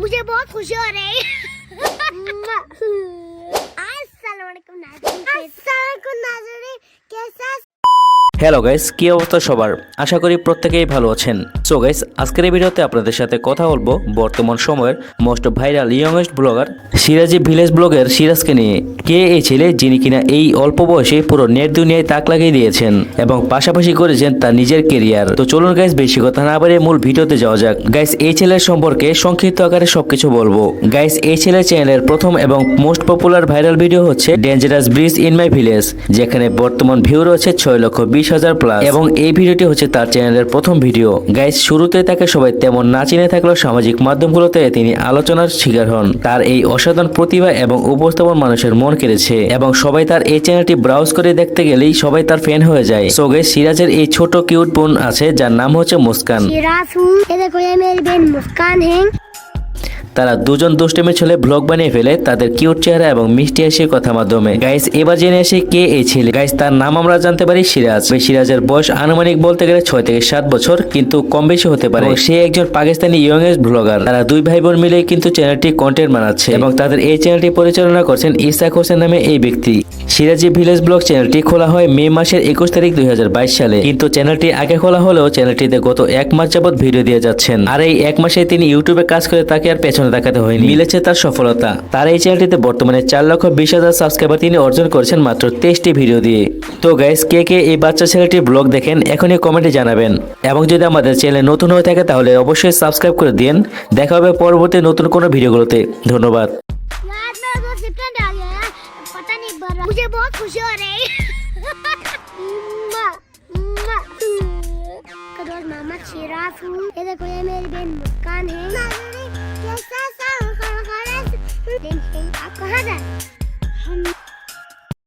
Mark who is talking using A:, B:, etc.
A: मुझे बहुत खुशी हो रही है
B: হ্যালো গাইস কি অবস্থা সবার? আশা করি প্রত্যেকেই ভালো আছেন। সো গাইস আজকের এই ভিডিওতে আপনাদের সাথে কথা বলব বর্তমান সময়ের most viral youngest blogger Siraji village ব্লগের সিরাজকে নিয়ে। কে এই ছেলে যিনি কিনা এই অল্প বয়সে পুরো নেট দুনিয়ায় তাক লাগিয়ে দিয়েছেন এবং পাশাপাশি করেছেন তার নিজের কেরিয়ার তো চলুন গাইস বেশি কথা না বাড়িয়ে মূল ভিডিওতে যাওয়া যাক। গাইস এই ছেলের সম্পর্কে সংক্ষিপ্ত আকারে সবকিছু বলব। গাইস এই ছেলের চ্যানেলের প্রথম এবং মোস্ট পপুলার ভাইরাল ভিডিও হচ্ছে dangerous bridge in my village যেখানে বর্তমান ভিউ রয়েছে ছয় লক্ষ বিশ হাজার প্লাস এবং এই ভিডিওটি হচ্ছে তার চ্যানেলের প্রথম ভিডিও গাইস শুরুতে তাকে সবাই তেমন না চিনে থাকলেও সামাজিক মাধ্যমগুলোতে তিনি আলোচনার শিকার হন তার এই অসাধারণ প্রতিভা এবং উপস্থাপন মানুষের মন কেড়েছে এবং সবাই তার এই চ্যানেলটি ব্রাউজ করে দেখতে গেলেই সবাই তার ফ্যান হয়ে যায় সো গাইস সিরাজের এই ছোট কিউট বোন আছে যার নাম হচ্ছে মুস্কান
A: शिराज हूँ ये देखो ये मेरी बहन मुस्कान है
B: তারা দুজন দুষ্টমি ছেলে ব্লগ বানিয়ে ফেলে তাদের কিউট চেহারা এবং মিষ্টি হাসির কথা মাধ্যমে। গাইস এবার জেনে আসি কে এই ছেলে। গাইস তার নাম আমরা জানতে পারি সিরাজ। সিরাজের বয়স আনুমানিক বলতে গেলে ছয় থেকে সাত বছর, কিন্তু কম বেশি হতে পারে। সে একজন পাকিস্তানি ইয়ংয়েস্ট ব্লগার তারা দুই ভাই বোন মিলে কিন্তু চ্যানেলটি কন্টেন্ট বানাচ্ছে। এবং তাদের এই চ্যানেলটি পরিচালনা করছেন ইসাক হোসেন নামে এই ব্যক্তি। সিরাজি ভিলেজ ব্লগ চ্যানেলটি খোলা হয় মে মাসের একুশ তারিখ দুই হাজার বাইশ সালে। কিন্তু চ্যানেলটি আগে খোলা হলেও চ্যানেলটিতে গত এক মাস যাবত ভিডিও দিয়ে যাচ্ছেন। আর এই এক মাসে তিনি ইউটিউবে কাজ করে তাকে আর পেছনে দেখাতে হয়নি মিলেছে তার সফলতা তার এই চ্যানেলটিতে বর্তমানে চার লক্ষ বিশ হাজার সাবস্ক্রাইবার তিনি অর্জন করেছেন মাত্র তেইশটি ভিডিও দিয়ে তো গাইস কে কে এই বাচ্চা ছেলেটির ব্লগ দেখেন এখনই কমেন্টে জানাবেন এবং যদি আমাদের চ্যানেল নতুন হয়ে থাকে তাহলে অবশ্যই সাবস্ক্রাইব করে দিন দেখা হবে পরবর্তী নতুন কোনো ভিডিওগুলোতে ধন্যবাদ
A: यार मेरा दोस्त सिप्टेंट आ गया यार पता नहीं भर रहा मुझे बहुत खुशी हो रही है मुआ, मुआ। का दोस्त मोहम्मद शिराज हूँ ये देखो ये मेरी बहन मुस्कान है President in